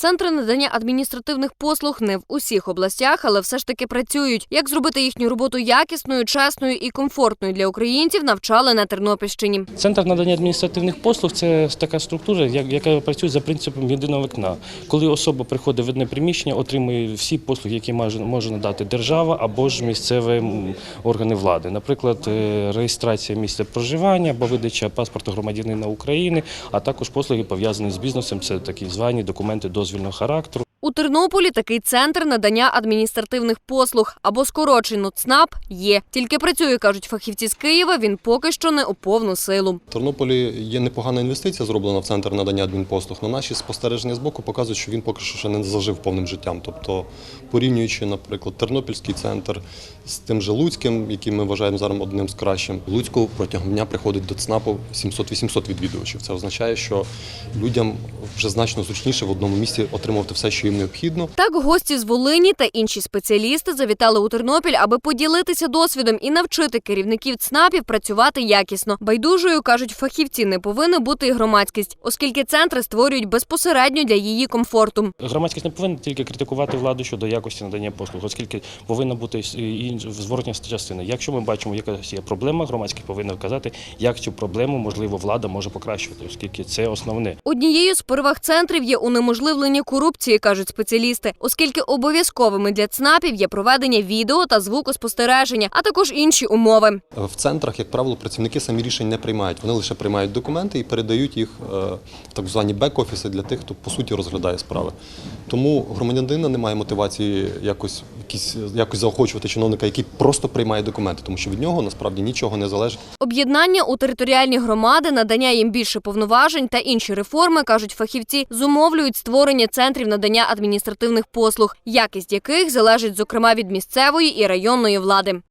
Центри надання адміністративних послуг не в усіх областях, але все ж таки працюють. Як зробити їхню роботу якісною, чесною і комфортною для українців, навчали на Тернопільщині. Центр надання адміністративних послуг це така структура, яка працює за принципом єдиного вікна. Коли особа приходить в одне приміщення, отримує всі послуги, які може, надати держава або ж місцеві органи влади. Наприклад, е, реєстрація місця проживання або видача паспорту громадянина України, а також послуги пов'язані з бізнесом. Це такі звані документи дозвільного характеру. У Тернополі такий центр надання адміністративних послуг або скорочено ЦНАП є. Тільки працює, кажуть фахівці з Києва. Він поки що не у повну силу. В Тернополі є непогана інвестиція, зроблена в центр надання адмінпослуг. але наші спостереження з боку показують, що він поки що ще не зажив повним життям. Тобто, порівнюючи, наприклад, Тернопільський центр з тим же Луцьким, який ми вважаємо зараз одним з кращим. Луцьку протягом дня приходить до ЦНАПу 700-800 відвідувачів. Це означає, що людям вже значно зручніше в одному місці отримувати все, що їм необхідно. Так, гості з Волині та інші спеціалісти завітали у Тернопіль, аби поділитися досвідом і навчити керівників ЦНАПів працювати якісно. Байдужою кажуть, фахівці не повинна бути і громадськість, оскільки центри створюють безпосередньо для її комфорту. Громадськість не повинна тільки критикувати владу щодо якості надання послуг, оскільки повинна бути і зворотня частина. Якщо ми бачимо, яка є проблема, громадськість повинна вказати, як цю проблему можливо влада може покращувати, оскільки це основне. Однією з переваг центрів є унеможливлення корупції, кажуть спеціалісти, оскільки обов'язковими для ЦНАПів є проведення відео та звукоспостереження, а також інші умови. В центрах, як правило, працівники самі рішень не приймають. Вони лише приймають документи і передають їх е, в так звані бек-офіси для тих, хто по суті розглядає справи. Тому громадянина немає мотивації якось, якісь, якось заохочувати чиновника, який просто приймає документи, тому що від нього насправді нічого не залежить. Об'єднання у територіальні громади, надання їм більше повноважень та інші реформи, кажуть фахівці, зумовлюють створення центрів надання адміністративних послуг, якість яких залежить зокрема від місцевої і районної влади.